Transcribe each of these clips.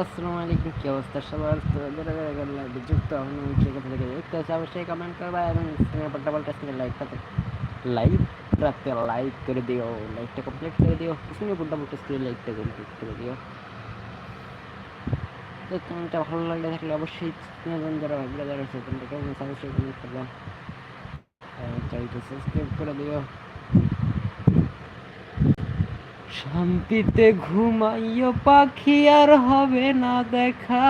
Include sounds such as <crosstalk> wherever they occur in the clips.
আসসালামু আলাইকুম, কি অবস্থা? সবার তো যুক্ত থেকে দেখতে আছে অবশ্যই কমেন্ট করবা এবং স্ক্রিনের উপর ডাবল টাচ করে লাইকটাতে লাইক রাখতে লাইক করে দিও লাইকটা কমপ্লিট করে দিও স্ক্রিনের উপর ডাবল টাচ করে লাইকটা কমপ্লিট করে দিও। তো চ্যানেলটা ভালো লাগলে থাকলে অবশ্যই চ্যানেল যারা ভাগরা যারা আছে চ্যানেলটাকে অবশ্যই কমেন্ট করবা। চ্যানেলটা সাবস্ক্রাইব করে দিও। শান্তিতে ঘুমাইও পাখি আর হবে না দেখা।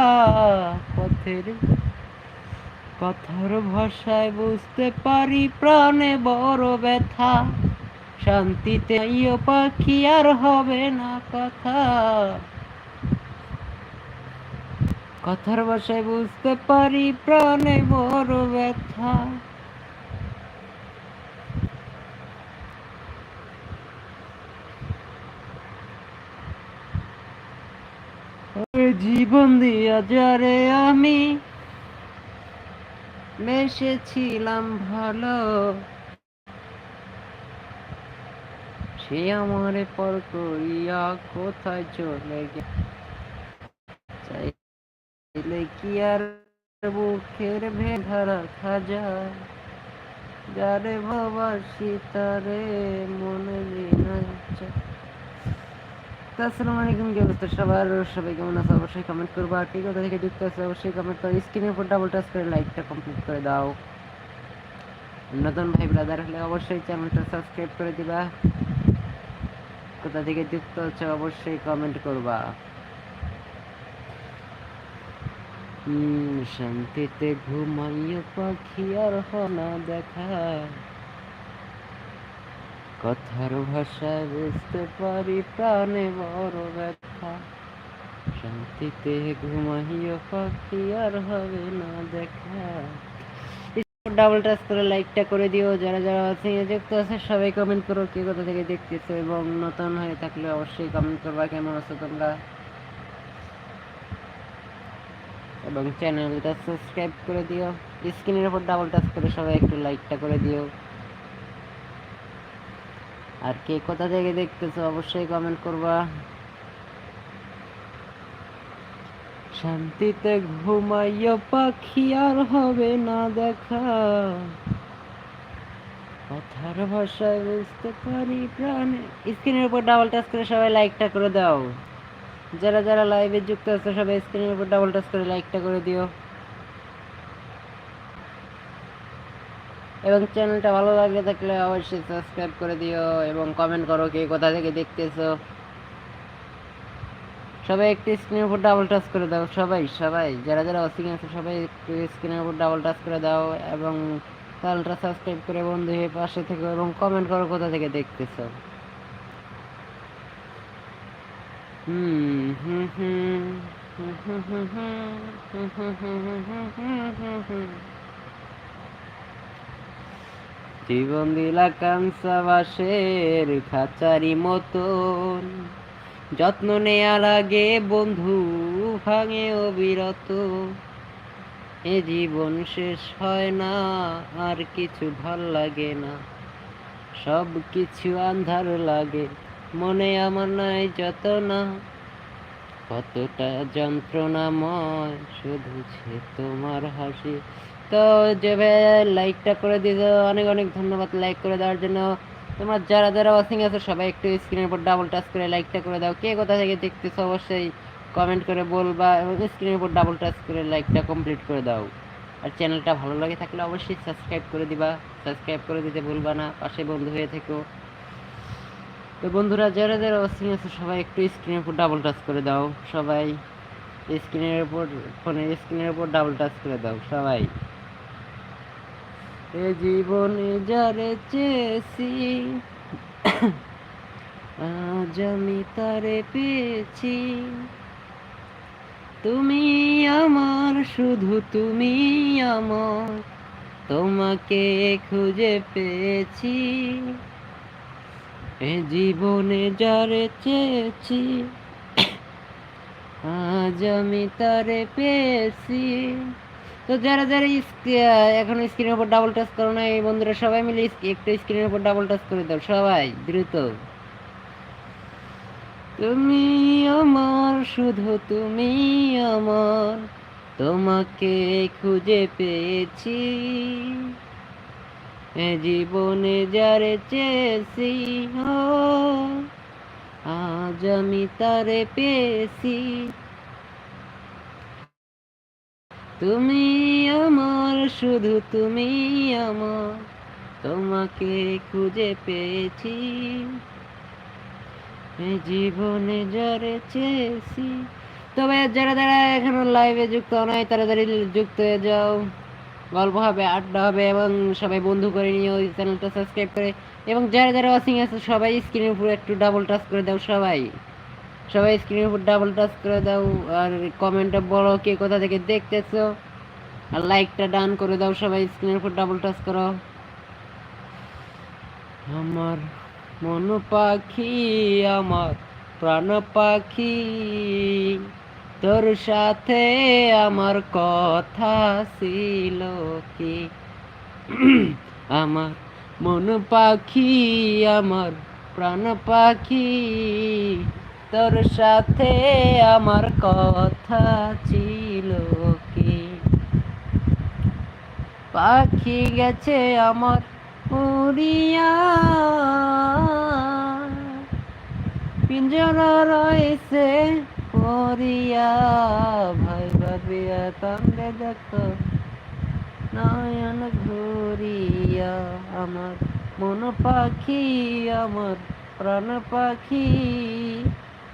পথের পাথর ভাষায় বুঝতে পারি প্রাণে বড় ব্যথা। শান্তিতে আইও পাখি আর হবে না কথা। কথার ভাষায় বুঝতে পারি প্রাণে বড় ব্যথা ওই জীবন দিয়া যারে আমি বেসেছিলাম ভালো, সে আমারে পর করিয়া কোথায় চলে চাইলে কি আর বুকের ভেঙা রাখা যায়? যারে ভাবাসি তারে মনে দিনা তো আসসালামু আলাইকুম, কি অবস্থা সবার? সবাই কেমন আছে? অবশ্যই কমেন্ট করব। আর কি কথা থেকে যুক্ত আছে, অবশ্যই কমেন্ট করে। স্ক্রিনের উপর ডাবল টাচ করে লাইকটা কমপ্লিট করে দাও। নতুন ভাই ব্রাদার হলে অবশ্যই চ্যানেলটা সাবস্ক্রাইব করে দিবা। কোথা থেকে যুক্ত হচ্ছে অবশ্যই কমেন্ট করবা। শান্তিতে ঘুমাইও পাখি আর হনা দেখা। কথার ভাষায় বুঝতে পারি, প্রাণে বড় ব্যথা। শান্তিতে ঘুমাইও পাখি, আর হবে না দেখা। ডাবল টাচ করে লাইকটা করে দিও। যারা যারা আছে যুক্ত আছে, সবাই কমেন্ট করো কে কোথা থেকে দেখতেছো এবং নতুন হয়ে থাকলে অবশ্যই কমেন্ট করবা। কেমন আছো তোমরা? এবং চ্যানেলটা সাবস্ক্রাইব করে দিও। স্ক্রিনের উপর ডাবল টাচ করে সবাই একটু লাইকটা করে দিও। আর কে কোথা থেকে দেখতেছো? অবশ্যই কমেন্ট করবা। শান্তিতে ঘুমাইও পাখি আর হবে না দেখা। কথার ভাষায় বুঝতে পারি প্রাণে। স্ক্রিনের উপর ডাবল টাচ করে সবাই লাইকটা করে দাও। যারা যারা লাইভে যুক্ত আছে, সবাই স্ক্রিনের উপর ডাবল টাচ করে লাইকটা করে দিও। এবং চ্যানেলটা ভালো লাগলে থাকলে অবশ্যই সাবস্ক্রাইব করে দিও এবং কমেন্ট করো কে কোথা থেকে দেখতেছো সবাই একটু স্ক্রিনের উপর ডাবল টাচ করে দাও সবাই সবাই যারা যারা ওয়াচিং আছে সবাই একটু স্ক্রিনের উপর ডাবল টাচ করে দাও এবং চ্যানেলটা সাবস্ক্রাইব করে বন্ধু হয়ে পাশে থেকে এবং কমেন্ট করো কোথা থেকে দেখতেছো হুম হুম হুম হুম হুম হুম হুম হুম হুম হুম হুম হুম হুম জীবন দিলা কাংসা বাসের খাঁচারি মতন। যত্ন নেয়া লাগে বন্ধু ভাঙে অবিরত। এ জীবন শেষ হয় না, আর কিছু ভালো লাগে না। সব কিছু আন্ধার লাগে, মনে আমার নাই যত না কতটা যন্ত্রণাময়, শুধু সে তোমার হাসি। তো যে লাইকটা করে দিয়েছ, অনেক অনেক ধন্যবাদ লাইক করে দেওয়ার জন্য। তোমরা যারা যারা ওয়াচিং আছে, সবাই একটু স্ক্রিনের উপর ডাবল টাচ করে লাইকটা করে দাও। কে কোথা থেকে দেখতেছো, অবশ্যই কমেন্ট করে বলবা এবং স্ক্রিনের উপর ডাবল টাচ করে লাইকটা কমপ্লিট করে দাও। আর চ্যানেলটা ভালো লাগে থাকলে অবশ্যই সাবস্ক্রাইব করে দিবা। সাবস্ক্রাইব করে দিতে ভুলবা না, পাশে বন্ধু হয়ে থেকো। তো বন্ধুরা, যারা যারা ওয়াচিং আছে, সবাই একটু স্ক্রিনের উপর ডাবল টাচ করে দাও। সবাই স্ক্রিনের উপর ফোনের স্ক্রিনের উপর ডাবল টাচ করে দাও, সবাই। এ জীবনে যারে চেয়েছি, আজ আমি তারে পেয়েছি। তুমি আমার, শুধু তুমি আমার, তোমাকে খুঁজে পেয়েছি। এ জীবনে যারে চেয়েছি, আজ আমি তারে পেয়েছি। তো যারা যারা এখন স্ক্রিনের উপর ডাবল টাচ করো না এই বন্ধুরা সবাই মিলে একটু স্ক্রিনের উপর ডাবল টাচ করে দাও, সবাই, দ্রুত। তুমি আমার, শুধু তুমি আমার, তোমাকে খুঁজে পেয়েছি। জীবনে যারে চেয়েছি আজ আমি তারে পেয়েছি। তুমি আমার, শুধু তুমি আমার, তোমাকে খুঁজে পেয়েছি। জীবনে যারে চেয়েছি। তবে যারা যারা এখনও লাইভে যুক্ত নয়, তাড়াতাড়ি যুক্ত হয়ে যাও। গল্প হবে, আড্ডা হবে, এবং সবাই বন্ধু করে নিয়ে ওই চ্যানেলটা সাবস্ক্রাইব করে। এবং যারা যারা ওয়াচিং আছে, সবাই স্ক্রিনের উপরে একটু ডাবল টাচ করে দাও, সবাই। সবাই স্ক্রিনের উপর ডাবল টাচ করে দাও, আর কমেন্টে বলো কে কোথা থেকে দেখতেছো। আর লাইকটা ডান করে দাও সবাই স্ক্রিনের উপর ডাবল টাচ করো। আমার মন পাখি, আমার প্রাণ পাখি, তোর সাথে আমার কথা ছিল কি? আমার মন পাখি, আমার প্রাণ পাখি তোর সাথে আমার কথা ছিল কি? পাখি গেছে আমার উড়িয়া। পিঞ্জরা রয়েছে পরিয়া ভাই ভাবিয়া কান্দে দেখো নয়ন ঘুরিয়া। আমার মন পাখি, আমার প্রাণ পাখি।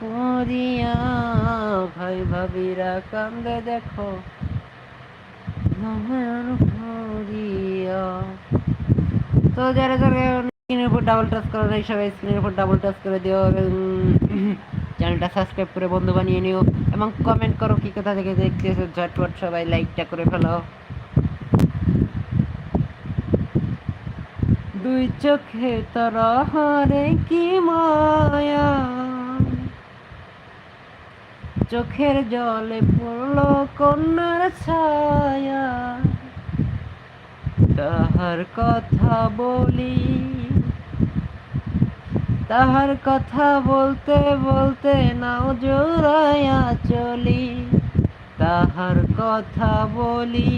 পরিয়া ভাই ভাবিরা কান্দে দেখো। ভরিয়া তো যারা যারা স্ক্রিনের উপর ডাবল টাচ করো নাই সবাই স্ক্রিনের উপর ডাবল টাচ করে দিও চ্যানেলটা সাবস্ক্রাইব করে বন্ধু বানিয়ে নিও এবং কমেন্ট করো কি কোথা থেকে দেখতেছো, ঝটপট সবাই লাইকটা করে ফেলো। দুই চোখে হারে কি মায়া। চোখের জলে পড়ল কন্যার ছায়া। তাহার কথা বলি, তাহার কথা বলতে বলতে নাও জোড়ায়া চলি। তাহার কথা বলি,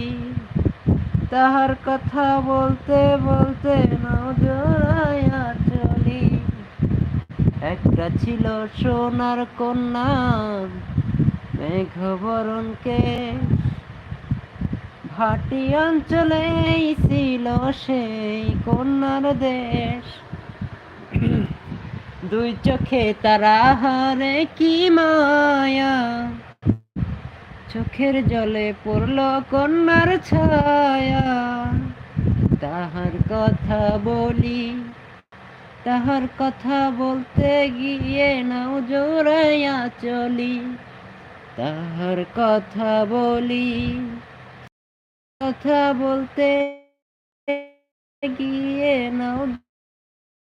তাহার কথা বলতে বলতে নাও চলি একটা ছিল সোনার কন্যা মেঘবরণকে ভাটি অঞ্চলে ছিল সেই কন্যার দেশ। <coughs> দুই চোখে তারা হারে কি মায়া চোখের জলে পড়ল কন্যার ছায়া। তাহার কথা বলি তাহার কথা বলতে গিয়ে নাও জোড়াইয়া চলি। তাহার কথা বলি, কথা বলতে গিয়ে নাও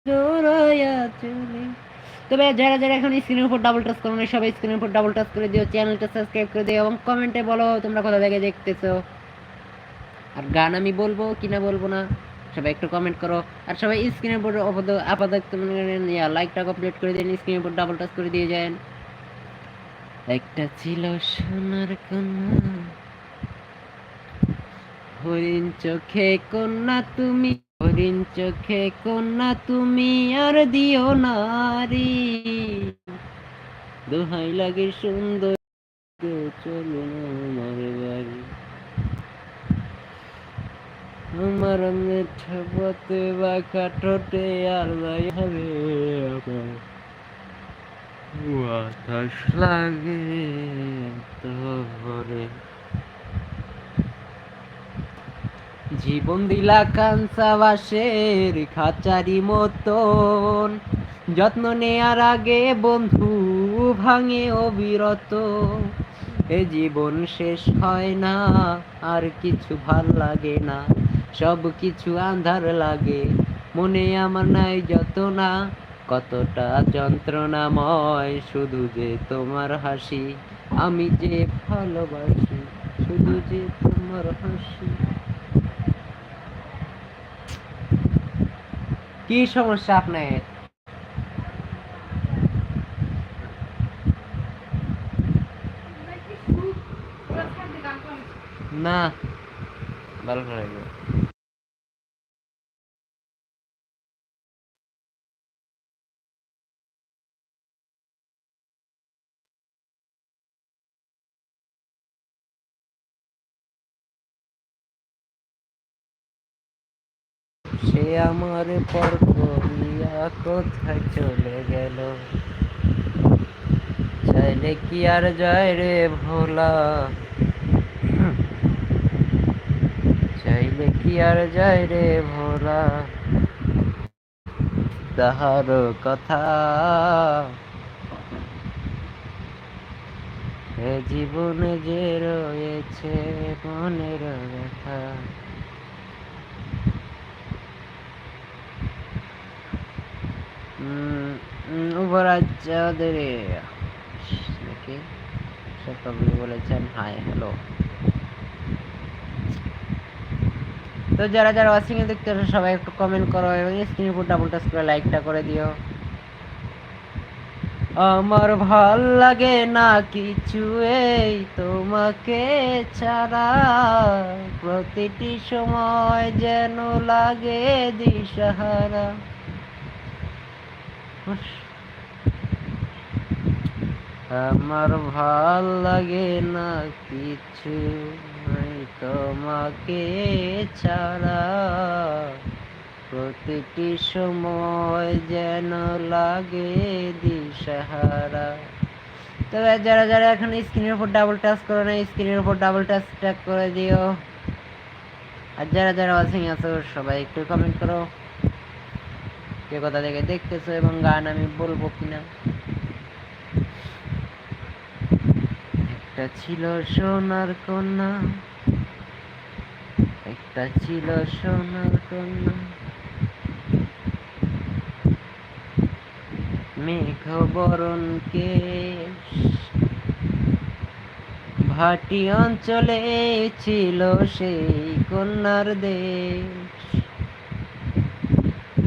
জোড়াইয়া চলি। তবে যারা যারা এখন স্ক্রিনের উপর ডাবল টাচ করো না সবাই স্ক্রিনের উপর ডাবল টাচ করে দিও চ্যানেলটা সাবস্ক্রাইব করে দিও এবং কমেন্টে বলো তোমরা কোথা থেকে দেখতেছো। আর গান আমি বলব কি না বলব না। সবাই একটু কমেন্ট করো। আর সবাই স্ক্রিনের উপর আপাতত লাইকটা কমপ্লিট করে দিন স্ক্রিনের উপর ডাবল টাচ করে দিয়ে যান। একটা ছিল সোনার কন্যা। হরিণ চোখে কন্যা তুমি, হরিণ চোখে কন্যা তুমি, আর দিও নারী। দোহাই লাগে সুন্দর চলো না আমার বাড়ি ঠোঁটে আর বাতাস লাগে তোরে জীবন দিলা কাঞ্চা বাসের খাঁচারি মতন। যত্ন নেয়ার আগে বন্ধু ভাঙে অবিরত। এ জীবন শেষ হয় না, আর কিছু ভালো লাগে না। সব কিছু আন্ধার লাগে। মনে আমার নাই যত না কতটা যন্ত্রণাময় শুধু যে তোমার হাসি। আমি যে ভালোবাসি, শুধু যে তোমার হাসি। কি সমস্যা আপনার? না। ভালো লাগবে আমার পর করিয়া কোথায় চলে গেল? চাইলে কি আর যায় রে ভোলা? চাইলে কি আর যায় রে ভোলা? তাহার কথা এ জীবন যে রয়েছে মনের ব্যথা। উপরাজ্যদের নাকি সত্যি বলেছেন হাই হ্যালো। তো যারা যারা ওয়াচিং দেখতে সবাই একটু কমেন্ট করো এবং স্ক্রিনের উপর ডাবল টাচ করে লাইকটা করে দিও। আমার ভালো লাগে না কিছু এই তোমাকে ছাড়া। প্রতিটি সময় যেন লাগে দিশাহারা। আমার ভালো লাগে না কিছু নাই তোমাকে ছাড়া। প্রতিটি সময় যেন লাগে দিশাহারা। তবে যারা যারা এখন স্ক্রিনের উপর ডাবল টাচ করে না স্ক্রিনের উপর ডাবল টাচ ট্যাগ করে দিও। আর যারা যারা ওয়াচিং আছো, সবাই একটু কমেন্ট করো। কে কোথা থেকে দেখতেছো এবং গান আমি বলব কিনা? একটা ছিল সোনার কন্যা, একটা ছিল সোনার কন্যা। মেঘ বরণ কেশ, ভাটি অঞ্চলে ছিল সেই কন্যার দেশ।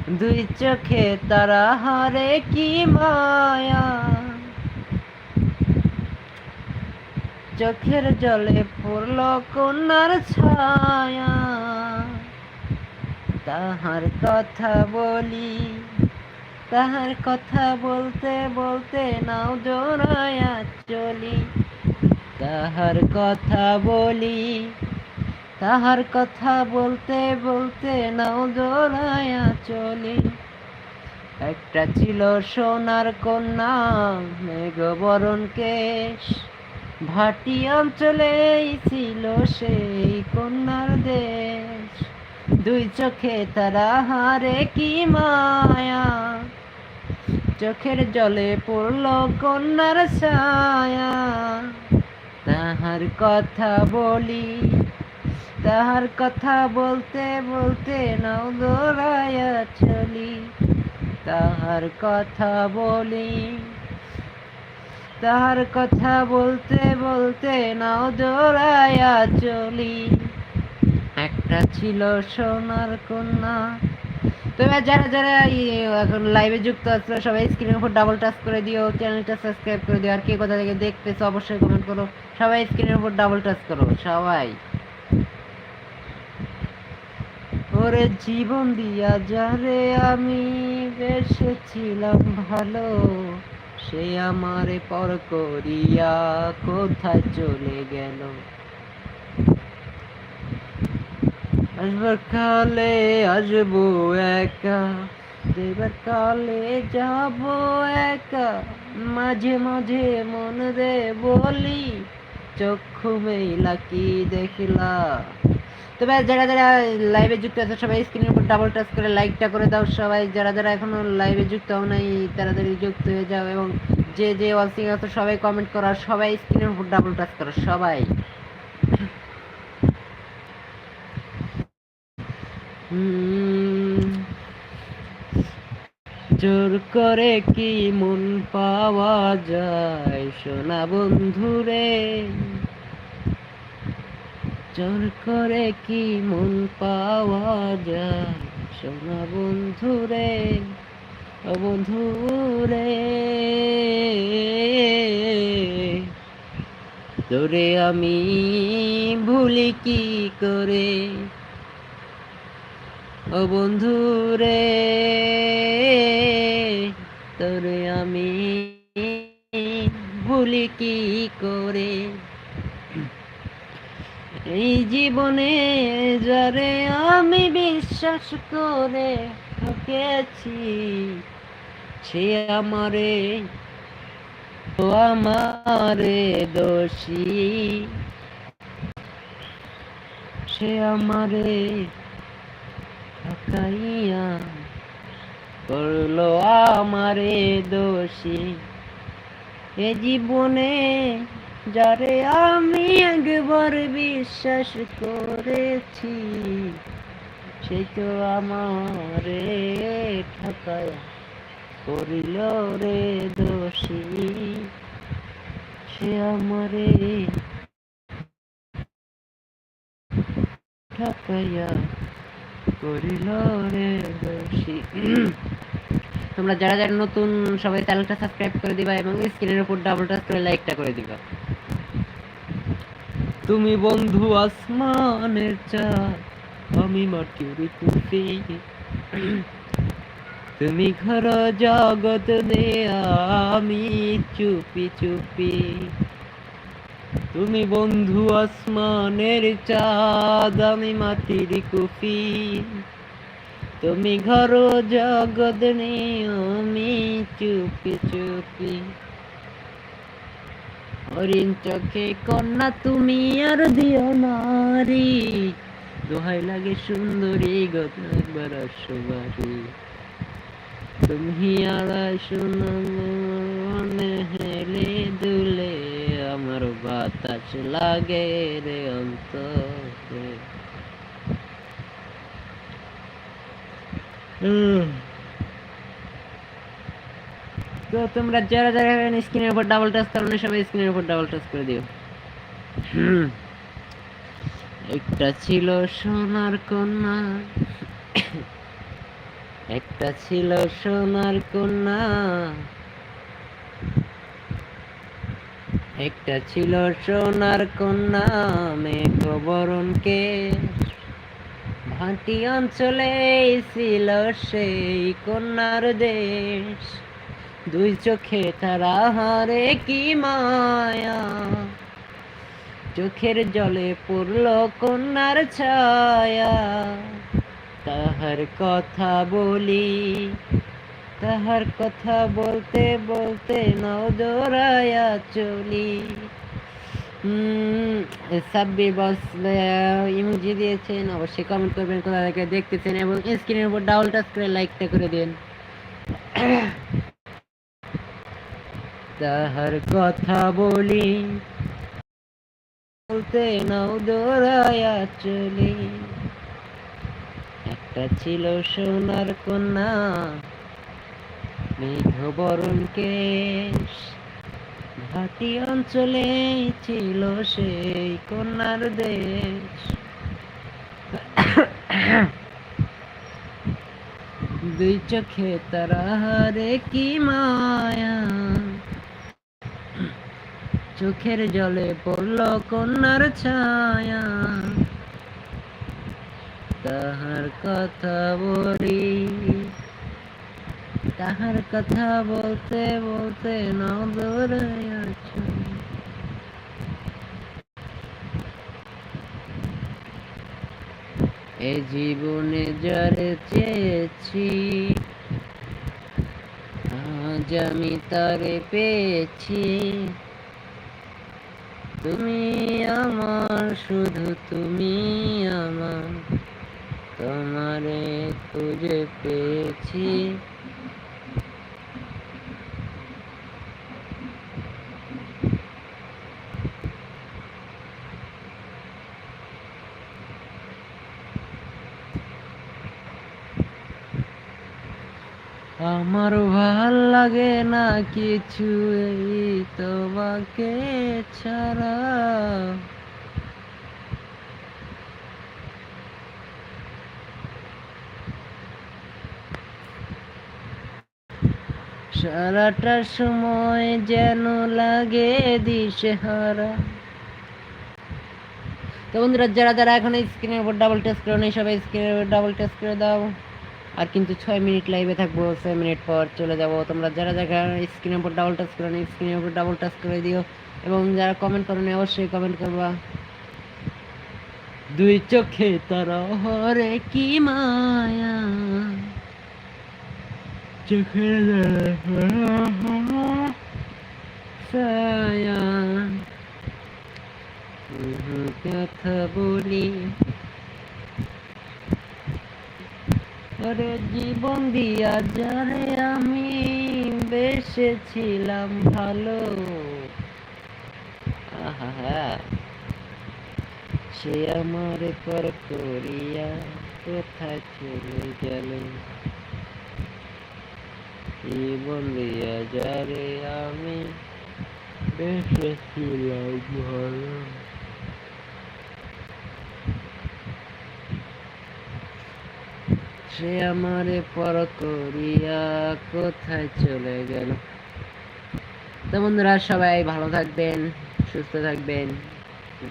দুই চোখে তারা হারে কি মায়া। চোখের জলে পড়ল কন্যার ছায়া। তাহার কথা বলি, তাহার কথা বলতে বলতে নাও জোড়ায়া চলি। তাহার কথা বলি তাহার কথা বলতে বলতে নাও জোড়ায়া চলি একটা ছিল সোনার কন্যা, মেঘবরণ কেশ। ভাটি অঞ্চলে ছিল সেই কন্যার দেশ। দুই চোখে তারা হারে কি মায়া। চোখের জলে পড়ল কন্যার ছায়া। তাহার কথা বলি তাহার কথা বলতে বলতে নাও দৌড়াইয়া চলি। তাহার কথা বলি। তাহার কথা বলতে বলতে নাও দৌড়াইয়া চলি। একটা ছিল সোনার কন্যা। তো এবার যারা যারা এখন লাইভে যুক্ত আছে, সবাই স্ক্রিনের উপর ডাবল টাচ করে দিও চ্যানেলটা সাবস্ক্রাইব করে দিও। আর কে কোথা থেকে দেখতেছো, অবশ্যই কমেন্ট করো। সবাই স্ক্রিনের উপর ডাবল টাচ করো, সবাই। ওরে জীবন দিয়া যারে আমি বেসেছিলাম ভালো, সে আমারে পর করিয়া কোথায় চলে গেল? আসবার কালে আসব একা, দেবার কালে যাব একা, মাঝে মাঝে মন রে বলি, চক্ষু মেলা কি দেখলা? তবে যারা যারা লাইভে যুক্ত আছে, সবাই স্ক্রিনের উপর ডাবল টাচ করে লাইকটা করে দাও। সবাই যারা যারা এখনও লাইভে যুক্ত হও নাই তাড়াতাড়ি যুক্ত হয়ে যাও এবং যে যে ওয়াচিং আছে, সবাই কমেন্ট করো সবাই স্ক্রিনের উপর ডাবল টাচ করো, সবাই। জোর করে কি মন পাওয়া যায়, সোনা বন্ধুরে? জোর করে কি মন পাওয়া যায়? সোনা বন্ধুরে বন্ধুরে। তোরে আমি ভুলি কি করে? ও বন্ধুরে, তোরে আমি ভুলি কি করে? এই জীবনে যারে আমি বিশ্বাস করে ঠকেছি সে আমারে, ও আমারে দোষী। সে আমারে ঠকাইয়া করল আমারে দোষী। এ জীবনে যারে আমি একবার বিশ্বাস করেছি সে তো আমারে করিল রে দোষী। সে আমারে ঠকাইয়া করিল রে দোষী। তোমরা যারা যারা নতুন, সবাই চ্যানেলটা সাবস্ক্রাইব করে দিবা এবং স্ক্রিনের উপর ডাবল টাচ করে লাইকটা করে দিবা। তুমি বন্ধু আসমানের চাঁদ, আমি মাটির কুফি তুমি ঘর জগৎ দে আমি চুপি চুপি। তুমি বন্ধু আসমানের চাঁদ, আমি মাটির কুফি তুমি ঘর জগৎ আমি চুপি চুপি। হরিণ চোখে কন্যা, তুমি আর দিও নারী। দোহাই লাগে সুন্দরী, গত একবার আসবারি। তুমি আর শুনে হেলে দুলে, আমার বাতাস লাগে রে অন্তরে। হুম। তো তোমরা যারা যারা স্ক্রিনের উপর ডাবল টাচ করো না সবাই স্ক্রিনের উপর ডাবল টাচ করে দিও। একটা ছিল সোনার কন্যা। একটা ছিল সোনার কন্যা। একটা ছিল সোনার কন্যা মেঘ বরণকে ভাটি অঞ্চলে ছিল সেই কন্যার দেশ। দুই চোখে তারা হারে কি মায়া? চোখের জলে পড়ল কন্যার ছায়া। তাহার কথা বলি, তাহার কথা বলতে বলতে নাও দৌড়ায়া চলি। সাব্বির বস ইমোজি দিয়েছেন, অবশ্যই কমেন্ট করবেন, কোথা থেকে দেখতেছেন, এবং স্ক্রিনের উপর ডাবল টাচ করে লাইকটা করে দিন। তাহার কথা বলি। বলতে নাও দৌড়ায়া চলি। একটা ছিল সোনার কন্যা, মেঘ বরণ কেশ। ভাটি অঞ্চলে ছিল সেই কন্যার দেশ। দুই চোখে তারা হারে কি মায়া। চোখের জলে পড়ল কন্যার ছায়া। তাহার কথা বলি, তাহার কথা বলতে বলতে নগর এ জীবনে যারে চেয়েছি, আজ আমি তারে পেয়েছি। তুমি আমার শুধু তুমি আমার। তোমারে খুঁজে পেয়েছি। আমার ভালো লাগে না কিছু এই তোমাকে ছাড়া। সারাটা সময় যেন লাগে দিশেহারা। তো বন্ধুরা, যারা যারা এখন স্ক্রিনের উপর ডাবল টেস্ট করে নেই সবাই স্ক্রিনের উপর ডাবল টেস্ট করে দাও। আর কিন্তু ছয় মিনিট লাইভে থাকব, ছয় মিনিট পর চলে যাব। তোমরা যারা যারা স্ক্রিনের উপর ডাবল টাচ করে নেই স্ক্রিনের উপর ডাবল টাচ করে দিও। এবং যারা কমেন্ট করো নি, অবশ্যই কমেন্ট করবা। দুই চোখে তারা হরে কি মায়া। চোখের ছায়া। কথা বলি। ওরে জীবন দিয়া যারে আমি বেসেছিলাম ভালো। আহা সে আমার পর করিয়া কোথায় চলে গেল? জীবন দিয়া যারে আমি বেসেছিলাম ভালো। সে আমারে পর করিয়া কোথায় চলে গেল? তো বন্ধুরা, সবাই ভালো থাকবেন, সুস্থ থাকবেন।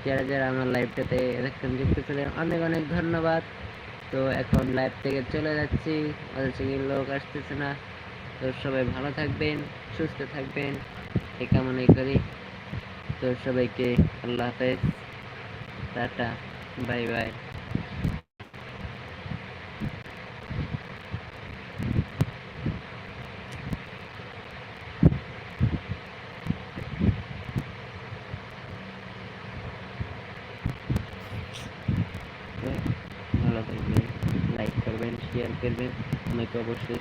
যারা যারা আমার লাইভটাতে এতক্ষণ যুক্ত ছিলেন, অনেক অনেক ধন্যবাদ। তো এখন লাইভ থেকে চলে যাচ্ছি সঙ্গে লোক আসতেছে না। তো সবাই ভালো থাকবেন, সুস্থ থাকবেন এই কামনাই করি। তো সবাইকে আল্লাহ হাফেজ। টাটা, বাই বাই ভালো থাকবেন লাইক করবেন শেয়ার করবেন আমাকে অবশ্যই